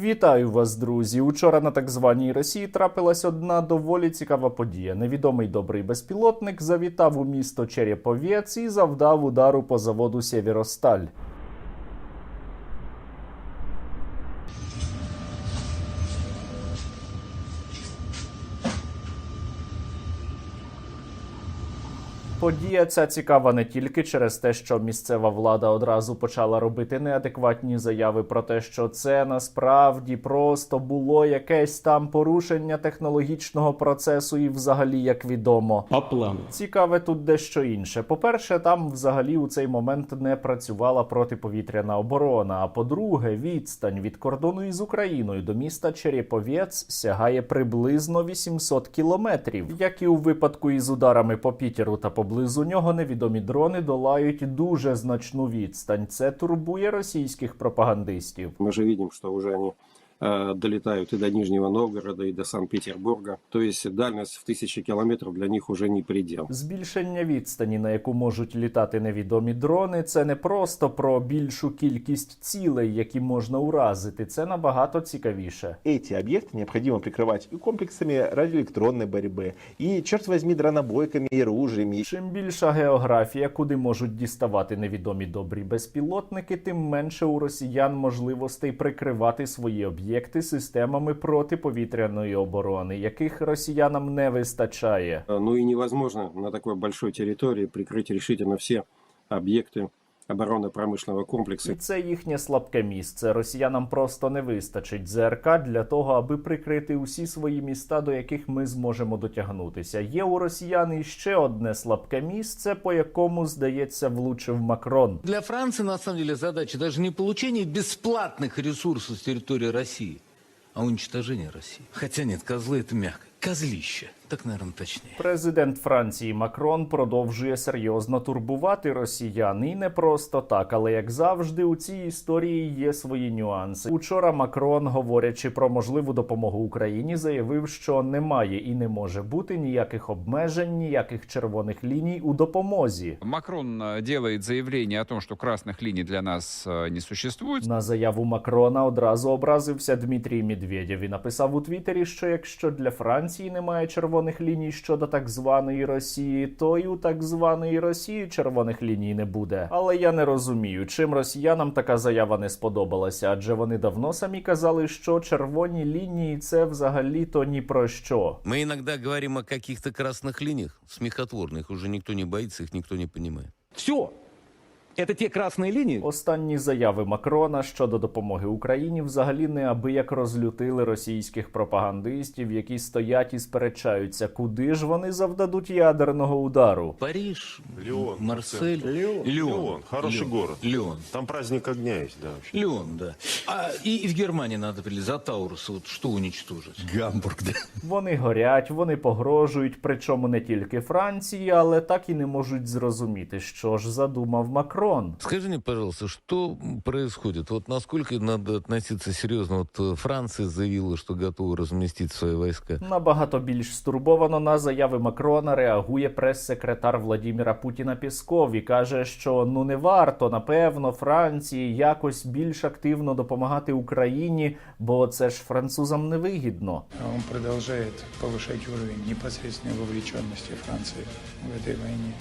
Вітаю вас, друзі! Учора на так званій Росії трапилась одна доволі цікава подія. Невідомий добрий безпілотник завітав у місто Череповець і завдав удару по заводу Сєвєросталь. Подія ця цікава не тільки через те, що місцева влада одразу почала робити неадекватні заяви про те, що це насправді просто було якесь там порушення технологічного процесу, і взагалі, як відомо, По плану. Цікаве тут дещо інше. По-перше, там взагалі у цей момент не працювала протиповітряна оборона. А по-друге, відстань від кордону із Україною до міста Череповець сягає приблизно 800 кілометрів. Як і у випадку із ударами по Пітеру та поблизу нього, невідомі дрони долають дуже значну відстань. Це турбує російських пропагандистів. Ми ж бачимо, що вже они э, долетают и до Нижнего Новгорода, и до Санкт-Петербурга. То есть дальность в тысячи километров для них уже не предел. Збільшення відстані, на яку можуть літати невідомі дрони, це не просто про більшу кількість цілей, які можна уразити. Це набагато цікавіше. Эти объекты необходимо прикрывать и комплексами радиоэлектронной борьбы, и, черт возьми, дронобойками и ружьями. Чим більша географія, куди можуть діставати невідомі добрі безпілотники, тим менше у росіян можливостей прикривати свої об'єкти системами протиповітряної оборони, яких росіянам не вистачає. Э, Ну и невозможно на такой большой территории прикрыть решительно все объекты оборонно-промышленного комплекса. І це їхнє слабке місце. Росіянам просто не вистачить ЗРК для того, аби прикрити усі свої міста, до яких ми зможемо дотягнутися. Є у росіян іще одне слабке місце, по якому, здається, влучив Макрон. Для Франции, на самом деле, задача даже не получение бесплатных ресурсов с территории России, а уничтожение России. Хотя нет, козлы это мягко. Козлище. Так, наверное, точнее. Президент Франції Макрон продовжує серйозно турбувати росіян. І не просто так, але як завжди, у цій історії є свої нюанси. Учора Макрон, говорячи про можливу допомогу Україні, заявив, що немає і не може бути ніяких обмежень, ніяких червоних ліній у допомозі. Макрон э, делает заявление о том, что красных линий для нас э, не существует. На заяву Макрона одразу образився Дмитрій Медведєв і написав у Твіттері, що якщо для Франції немає червоних ліній щодо так званої Росії, то й у так званої Росії червоних ліній не буде. Але я не розумію, чим росіянам така заява не сподобалася, адже вони давно самі казали, що червоні лінії це взагалі-то ні про що. Мы иногда говорим о каких-то красных линиях, смехотворных, уже никто не боится, их никто не понимает. Все. Это те красные линии, Останні заяви Макрона щодо допомоги Україні взагалі неабияк розлютили російських пропагандистів, які стоять і сперечаються, куди ж вони завдадуть ядерного удару. Париж, Леон, Марсель, Леон. Леон, Леон. Хороший Леон. город. Леон. Там праздник огня есть, да. вообще. Леон, да. А, и, и в Германии надо за Таурус, вот что уничтожить? Гамбург, да. Вони горять, вони погрожують, причому не тільки Франції, але так і не можуть зрозуміти, що ж задумав Макрон Скажи мне, пожалуйста, что происходит? Вот насколько надо относиться серьезно? Вот э, Франция заявила, что готова разместить свои войска. Набагато більш стурбовано на заяви Макрона реагує прес-секретар Владіміра Путіна Пісков і каже, що ну не варто напевно Франції якось більш активно допомагати Україні, бо це ж французам невигідно. Он продолжает повышать уровень непосредственной вовлеченности Франции в этой войне.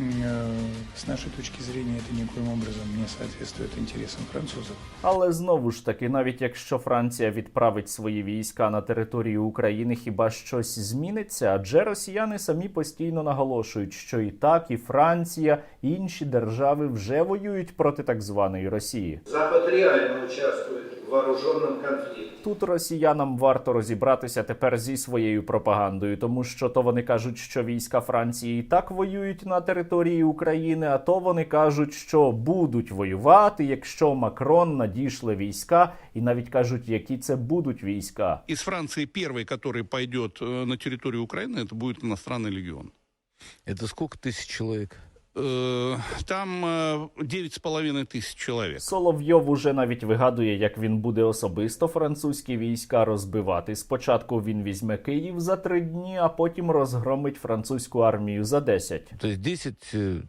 М, э, С нашей точки зрения это никоим образом не соответствует интересам французов. Але знову ж таки, навіть якщо Франція відправить свої війська на територію України, хіба щось зміниться? Адже росіяни самі постійно наголошують, що і так, і Франція, і інші держави вже воюють проти так званої Росії. Запад реально участвует в вооруженном конфликте. Тут росіянам варто розібратися тепер зі своєю пропагандою, тому що то вони кажуть, що війська Франції і так воюють на території України, а то вони кажуть, що будуть воювати, якщо Макрон надішле війська, і навіть кажуть, які це будуть війська. Из Франции первый, который пойдет э, на территорию Украины, это будет иностранный легион. Это сколько тысяч человек? Э, Там э, девять с половиной тысяч человек. Соловйов уже навіть вигадує, як він буде особисто французькі війська розбивати. Спочатку він візьме Київ за три дні, а потім розгромить французьку армію за десять. То есть 10 э,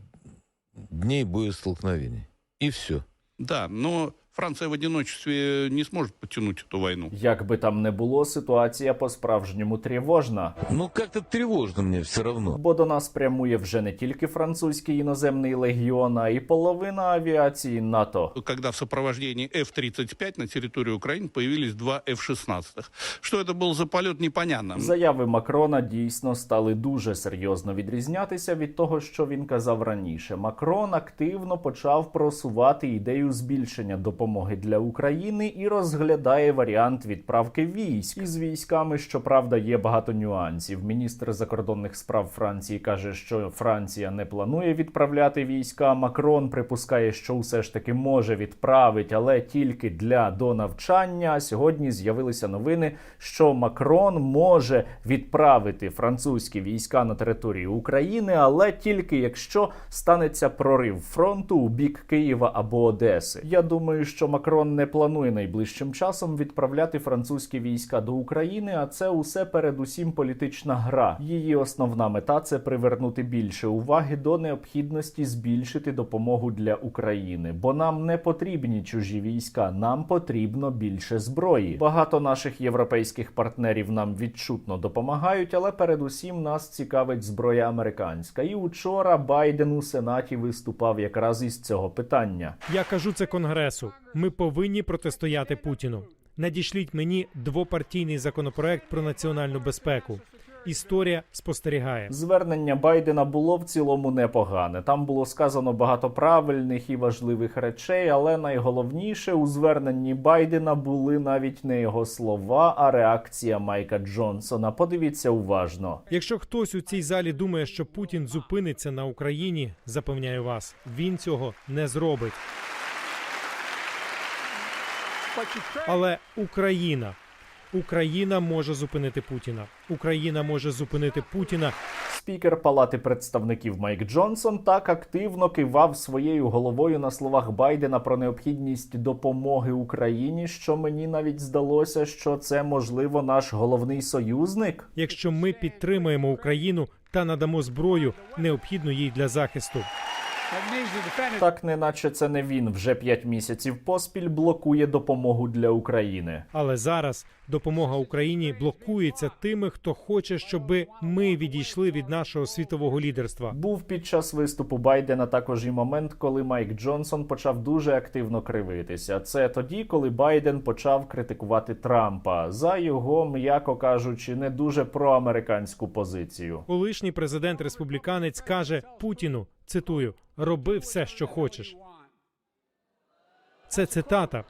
дней боестолкновений. И все. Да, но Франция в одиночестве не сможет подтянуть эту войну. Як би там не було, ситуація по-справжньому тривожна. Ну, как-то тревожно мне все равно. Бо до нас прямує вже не тільки французький іноземний легіон, а й половина авіації НАТО. Когда в сопровождении F-35 на территории Украины появились два F-16. Что это был за полет, непонятно. Заяви Макрона дійсно стали дуже серйозно відрізнятися від того, що він казав раніше. Макрон активно почав просувати ідею збільшення допомоги для України і розглядає варіант відправки військ. Із військами, щоправда, є багато нюансів. Міністр закордонних справ Франції каже, що Франція не планує відправляти війська. Макрон припускає, що все ж таки може відправити, але тільки для донавчання. Сьогодні з'явилися новини, що Макрон може відправити французькі війська на територію України, але тільки якщо станеться прорив фронту у бік Києва або Одеси. Я думаю, що Макрон не планує найближчим часом відправляти французькі війська до України, а це усе передусім політична гра. Її основна мета це привернути більше уваги до необхідності збільшити допомогу для України, бо нам не потрібні чужі війська, нам потрібно більше зброї. Багато наших європейських партнерів нам відчутно допомагають, але передусім нас цікавить зброя американська. І учора Байден у сенаті виступав якраз із цього питання. Я кажу це конгресу. Ми повинні протистояти Путіну. Надішліть мені двопартійний законопроект про національну безпеку. Історія спостерігає. Звернення Байдена було в цілому непогане. Там було сказано багато правильних і важливих речей, але найголовніше у зверненні Байдена були навіть не його слова, а реакція Майка Джонсона. Подивіться уважно. Якщо хтось у цій залі думає, що Путін зупиниться на Україні, запевняю вас, він цього не зробить. Але Україна. Україна може зупинити Путіна. Україна може зупинити Путіна Спікер Палати представників Майк Джонсон так активно кивав своєю головою на словах Байдена про необхідність допомоги Україні, що мені навіть здалося, що це можливо наш головний союзник. якщо ми підтримаємо Україну та надамо зброю, необхідну їй для захисту. Так, неначе це не він вже п'ять місяців поспіль блокує допомогу для України. Але зараз допомога Україні блокується тими, хто хоче, щоби ми відійшли від нашого світового лідерства. Був під час виступу Байдена також і момент, коли Майк Джонсон почав дуже активно кривитися. Це тоді, коли Байден почав критикувати Трампа за його, м'яко кажучи, не дуже проамериканську позицію. Колишній президент республіканець каже Путіну: цитую: роби все, що хочеш. Це цитата.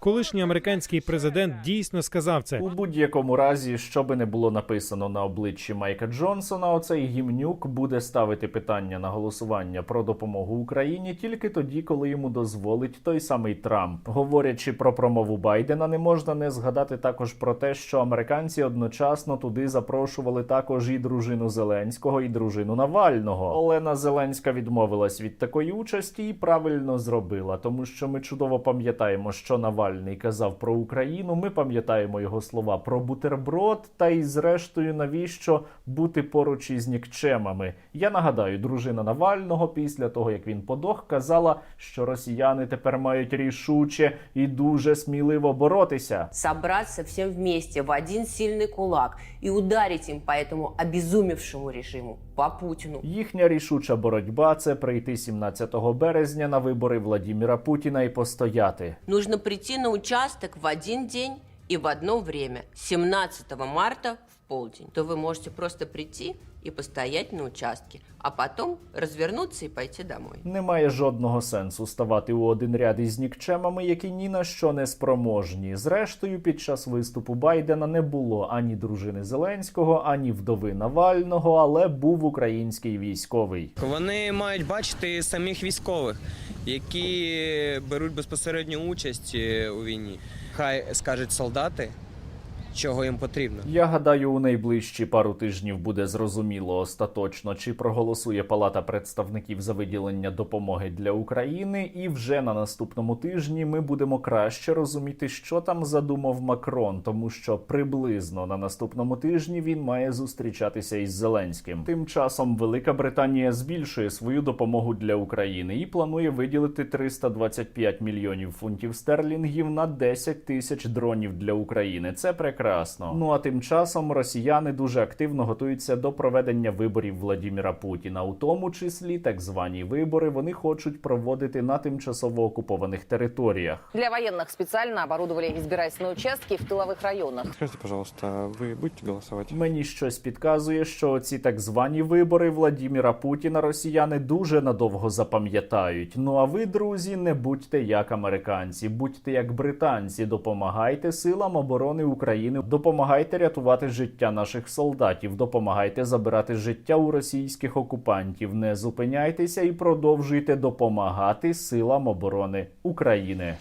Колишній американський президент дійсно сказав це. У будь-якому разі, що би не було написано на обличчі Майка Джонсона, оцей гімнюк буде ставити питання на голосування про допомогу Україні тільки тоді, коли йому дозволить той самий Трамп. Говорячи про промову Байдена, не можна не згадати також про те, що американці одночасно туди запрошували також і дружину Зеленського, і дружину Навального. Олена Зеленська відмовилась від такої участі і правильно зробила, тому що ми чудово пам'ятаємо, що Навальний казав про Україну. Ми пам'ятаємо його слова про бутерброд, та й зрештою, навіщо бути поруч із нікчемами. Я нагадаю, дружина Навального після того як він подох, казала, що росіяни тепер мають рішуче і дуже сміливо боротися. собраться всем вместе в один сильный кулак и ударить им по этому обезумевшему режиму, по Путіну. Їхня рішуча боротьба це прийти 17 березня на вибори Владіміра Путіна і постояти. Нужно прийти на участок в один день і в одно время, 17 марта в полдень. То ви можете просто прийти и постоять на участке, а потом развернуться и пойти домой. Немає жодного сенсу ставати у один ряд із нікчемами, які ні на що не спроможні. Зрештою, під час виступу Байдена не було ані дружини Зеленського, ані вдови Навального, але був український військовий. Вони мають бачити самих військових, які беруть безпосередню участь е, у війні. Хай скажуть солдати, чого їм потрібно. Я гадаю, у найближчі пару тижнів буде зрозуміло остаточно, чи проголосує Палата представників за виділення допомоги для України, і вже на наступному тижні ми будемо краще розуміти, що там задумав Макрон, тому що приблизно на наступному тижні він має зустрічатися із Зеленським. Тим часом Велика Британія збільшує свою допомогу для України і планує виділити 325 мільйонів фунтів стерлінгів на 10 тисяч дронів для України. Це прекрасно Ну а тим часом росіяни дуже активно готуються до проведення виборів Владіміра Путіна, у тому числі так звані вибори вони хочуть проводити на тимчасово окупованих територіях. Для военных специально оборудовали избирательные участки в тыловых районах. Скажите, пожалуйста, вы будете голосовать? Мені щось підказує, що ці так звані вибори Владіміра Путіна росіяни дуже надовго запам'ятають. Ну а ви, друзі, не будьте як американці, будьте як британці. Допомагайте силам оборони України, допомагайте рятувати життя наших солдатів, допомагайте забирати життя у російських окупантів. Не зупиняйтеся і продовжуйте допомагати силам оборони України.